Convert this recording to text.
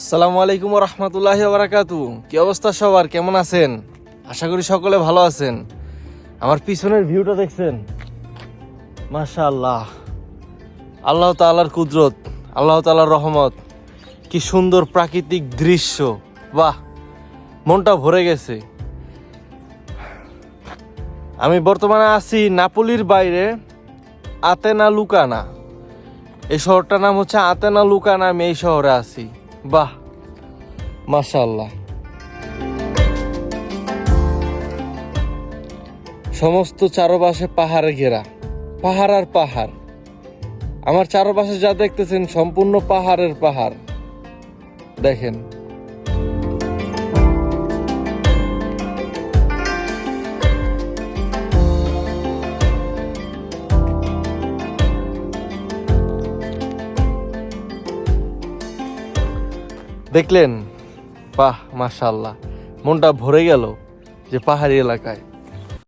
আসসালামু আলাইকুম রহমতুল্লাহি বারাকাতু কি অবস্থা সবার? কেমন আছেন? আশা করি সকলে ভালো আছেন। আমার পিছনের ভিউটা দেখছেন? মাশা আল্লাহ আল্লাহ তাআলার কুদরত, আল্লাহ তাআলার রহমত। কি সুন্দর প্রাকৃতিক দৃশ্য। বাহ, মনটা ভরে গেছে। আমি বর্তমানে আছি নাপোলির বাইরে আতেনা লুকানা এই শহরটার নাম হচ্ছে আতেনা লুকানা আমি এই শহরে আছি। বাহ মাশাল্লাহ সমস্ত চারপাশে পাহাড়ে ঘেরা, পাহাড় আর পাহাড়। আমার চারপাশে যা দেখতেছেন সম্পূর্ণ পাহাড়ের পাহাড়। দেখেন দেখলেন? বাহ মাশাল্লাহ মনটা ভরে গেল যে পাহাড়ি এলাকায়।